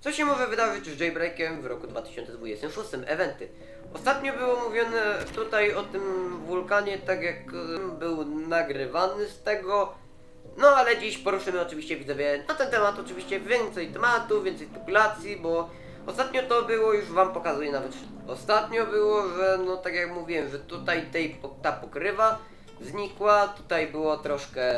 Co się może wydarzyć z Jailbreakiem w roku 2026? Eventy. Ostatnio było mówione tutaj o tym wulkanie, tak jak e, był nagrywany z tego. No ale dziś poruszymy oczywiście widzowie na ten temat oczywiście więcej tematów, więcej spekulacji, bo ostatnio to było, już wam pokazuję nawet. Ostatnio było, że no tak jak mówiłem, że tutaj tej, ta pokrywa znikła, tutaj było troszkę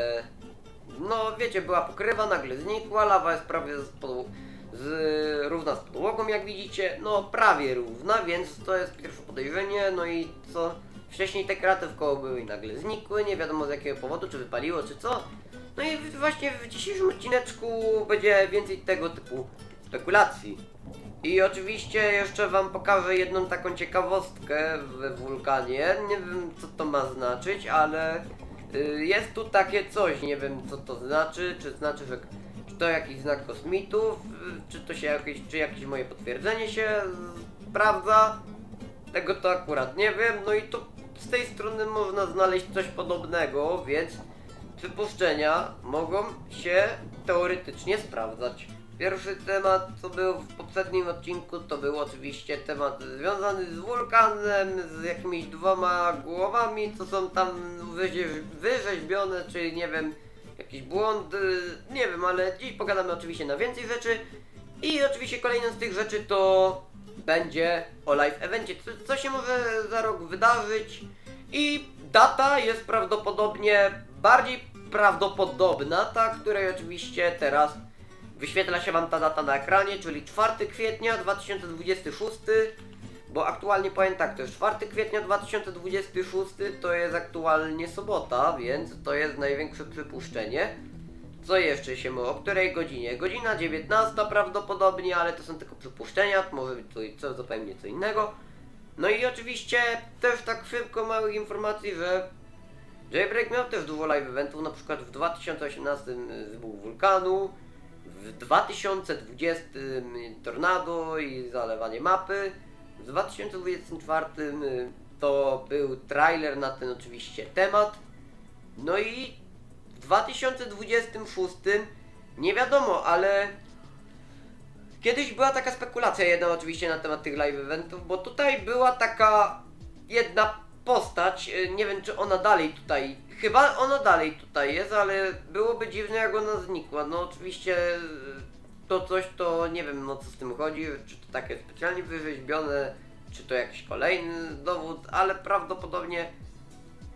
no wiecie, była pokrywa, nagle znikła, lawa jest prawie z, podł- z, równa z podłogą, jak widzicie, no prawie równa, więc to jest pierwsze podejrzenie, no i co, wcześniej te kraty w koło były i nagle znikły, nie wiadomo z jakiego powodu, czy wypaliło, czy co, no i właśnie w dzisiejszym odcineczku będzie więcej tego typu spekulacji. I oczywiście jeszcze wam pokażę jedną taką ciekawostkę w wulkanie. Nie wiem co to ma znaczyć, ale y, jest tu takie coś, nie wiem co to znaczy, czy znaczy, że to jakiś znak kosmitów, czy to się jakieś, czy jakieś moje potwierdzenie się sprawdza. Tego to akurat nie wiem, no i tu z tej strony można znaleźć coś podobnego, więc przypuszczenia mogą się teoretycznie sprawdzać. Pierwszy temat, co był w poprzednim odcinku, to był oczywiście temat związany z wulkanem, z jakimiś dwoma głowami, co są tam wyrze- wyrzeźbione, czy nie wiem, jakiś błąd, y, nie wiem, ale dziś pogadamy oczywiście na więcej rzeczy. I oczywiście kolejną z tych rzeczy to będzie o live evencie, co, co się może za rok wydarzyć. I data jest prawdopodobnie bardziej prawdopodobna, ta, której oczywiście teraz wyświetla się Wam ta data na ekranie, czyli 4 kwietnia 2026, bo aktualnie powiem tak, to jest 4 kwietnia 2026, to jest aktualnie sobota, więc to jest największe przypuszczenie. Co jeszcze się mówi? O której godzinie? Godzina 19 prawdopodobnie, ale to są tylko przypuszczenia, może być to, co zupełnie co innego. No i oczywiście też tak szybko małych informacji, że Jailbreak miał też dużo live eventów, na przykład w 2018 wybuch wulkanu, w 2020 tornado i zalewanie mapy, w 2024 to był trailer na ten oczywiście temat, no i w 2026 nie wiadomo, ale kiedyś była taka spekulacja jedna oczywiście na temat tych live eventów, bo tutaj była taka jedna postać, y, nie wiem czy ona dalej tutaj, chyba ona dalej tutaj jest, ale byłoby dziwne jak ona znikła. No oczywiście y, to coś to nie wiem no co z tym chodzi, czy to takie specjalnie wyrzeźbione, czy to jakiś kolejny dowód, ale prawdopodobnie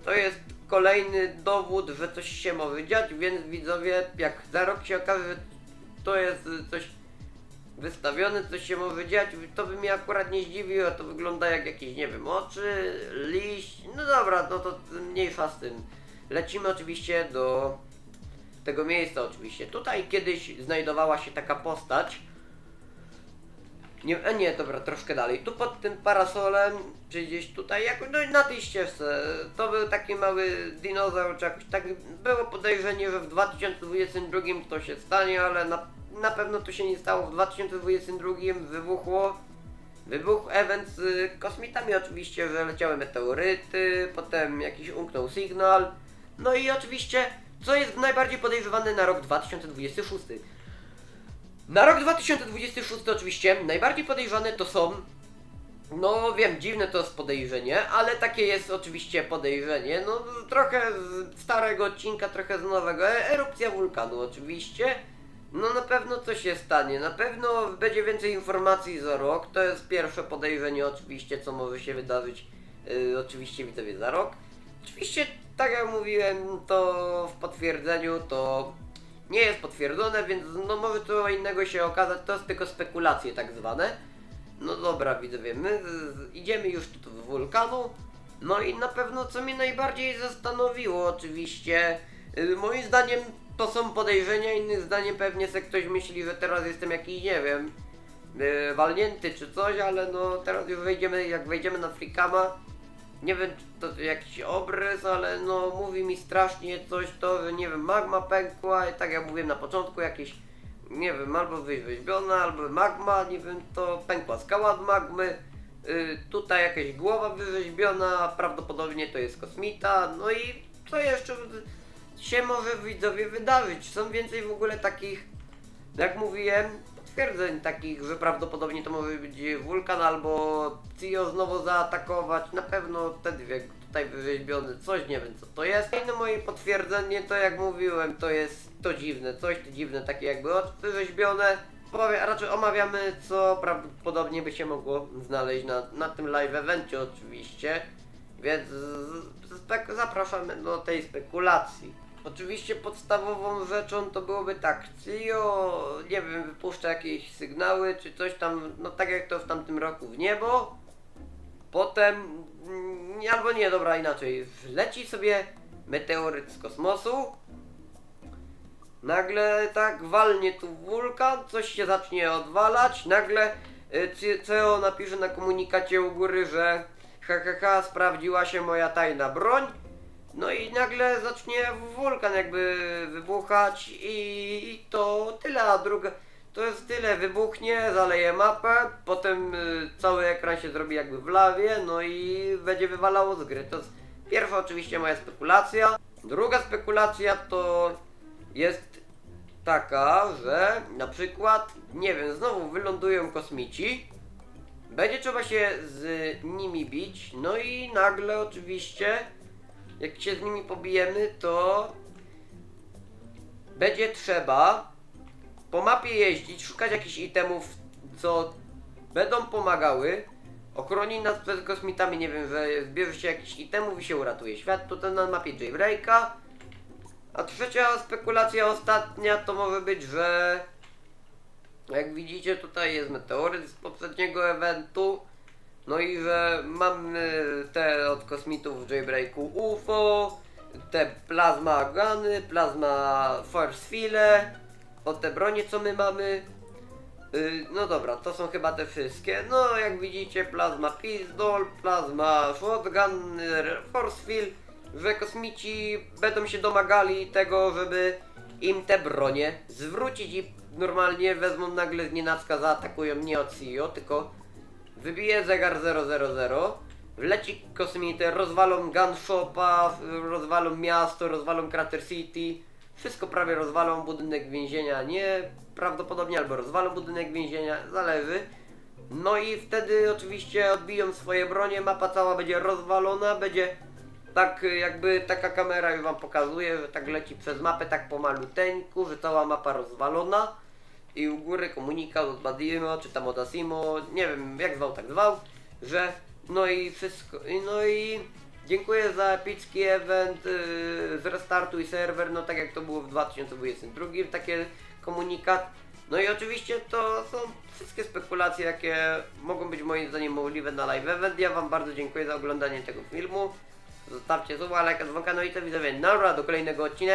to jest kolejny dowód, że coś się może dziać, więc widzowie, jak za rok się okaże, że to jest coś wystawione, coś się może dziać, to by mnie akurat nie zdziwiło, to wygląda jak jakieś, nie wiem, oczy, liść, no dobra, no to mniejsza z tym. Lecimy oczywiście do tego miejsca oczywiście. Tutaj kiedyś znajdowała się taka postać, nie, nie, dobra, troszkę dalej. Tu pod tym parasolem, czy gdzieś tutaj, jakoś, no na tej ścieżce, to był taki mały dinozaur, czy jakoś tak, było podejrzenie, że w 2022 to się stanie, ale na, na pewno to się nie stało. W 2022 wybuchło, wybuchł event z kosmitami oczywiście, że leciały meteoryty, potem jakiś umknął sygnał, no i oczywiście, co jest najbardziej podejrzewane na rok 2026? Na rok 2026 oczywiście najbardziej podejrzane to są. No wiem, dziwne to jest podejrzenie, ale takie jest oczywiście podejrzenie. No trochę z starego odcinka, trochę z nowego. E- Erupcja wulkanu oczywiście. No na pewno coś się stanie, na pewno będzie więcej informacji za rok. To jest pierwsze podejrzenie oczywiście, co może się wydarzyć. Yy, oczywiście widzowie za rok. Oczywiście, tak jak mówiłem, to w potwierdzeniu to nie jest potwierdzone, więc no może co innego się okazać, to jest tylko spekulacje tak zwane. No dobra, widzowie, my idziemy już tu wulkanu. No i na pewno co mnie najbardziej zastanowiło oczywiście, y, moim zdaniem to są podejrzenia, innym zdaniem pewnie se ktoś myśli, że teraz jestem jakiś, nie wiem, y, walnięty czy coś, ale no teraz już wejdziemy, jak wejdziemy na Frikama, nie wiem czy to jakiś obrys, ale no mówi mi strasznie coś to, nie wiem, magma pękła i tak jak mówiłem na początku, jakieś, nie wiem, albo wyrzeźbiona, albo magma, nie wiem, to pękła skała od magmy, y, tutaj jakaś głowa wyrzeźbiona, prawdopodobnie to jest kosmita, no i co jeszcze się może widzowie wydarzyć? Są więcej w ogóle takich, jak mówiłem, potwierdzeń takich, że prawdopodobnie to może być wulkan albo Cio znowu zaatakować. Na pewno ten dźwięk tutaj wyrzeźbiony, coś nie wiem co to jest. Inne moje potwierdzenie to jak mówiłem, to jest to dziwne, coś to dziwne, takie jakby wyrzeźbione. Powie, a raczej omawiamy, co prawdopodobnie by się mogło znaleźć na, na tym live evencie oczywiście. Więc spek- zapraszamy do tej spekulacji. Oczywiście podstawową rzeczą to byłoby tak, Cio, nie wiem, wypuszcza jakieś sygnały czy coś tam, no tak jak to w tamtym roku w niebo. Potem, mm, albo nie, dobra, inaczej, leci sobie meteoryt z kosmosu. Nagle tak walnie tu wulkan, coś się zacznie odwalać, nagle y, CEO napisze na komunikacie u góry, że ha, ha, ha, sprawdziła się moja tajna broń. No i nagle zacznie wulkan jakby wybuchać i, to tyle, a druga to jest tyle, wybuchnie, zaleje mapę, potem y, cały ekran się zrobi jakby w lawie, no i będzie wywalało z gry. To jest pierwsza oczywiście moja spekulacja. Druga spekulacja to jest taka, że na przykład, nie wiem, znowu wylądują kosmici, będzie trzeba się z nimi bić, no i nagle oczywiście, jak się z nimi pobijemy, to będzie trzeba po mapie jeździć, szukać jakichś itemów, co będą pomagały. Ochroni nas przed kosmitami, nie wiem, że zbierze się jakichś itemów i się uratuje świat. To ten na mapie Jailbreaka. A trzecia spekulacja, ostatnia, to może być, że jak widzicie tutaj jest meteoryt z poprzedniego eventu. No i że mamy te od kosmitów w Jailbreaku UFO, te plazma guny, plazma force file, o te bronie co my mamy. Yy, no dobra, to są chyba te wszystkie. No jak widzicie plazma pistol, plazma shotgun, force field, że kosmici będą się domagali tego, żeby im te bronie zwrócić i normalnie wezmą nagle z nienacka zaatakują nie od CEO, tylko wybije zegar 000, wleci kosmity, rozwalą gun shopa, rozwalą miasto, rozwalą Crater City, wszystko prawie rozwalą, budynek więzienia nie, prawdopodobnie albo rozwalą budynek więzienia, zależy. No i wtedy oczywiście odbiją swoje bronie, mapa cała będzie rozwalona, będzie tak jakby taka kamera już wam pokazuje, że tak leci przez mapę tak pomaluteńku, że cała mapa rozwalona i u góry komunikat od Badimo, czy tam od Asimo, nie wiem jak zwał, tak zwał, że no i wszystko, i no i dziękuję za epicki event, yy, zrestartuj serwer, no tak jak to było w 2022, takie komunikat. No i oczywiście to są wszystkie spekulacje, jakie mogą być moim zdaniem możliwe na live event. Ja wam bardzo dziękuję za oglądanie tego filmu. Zostawcie suba, lajka, dzwonka, no i to widzowie, nara do kolejnego odcinka.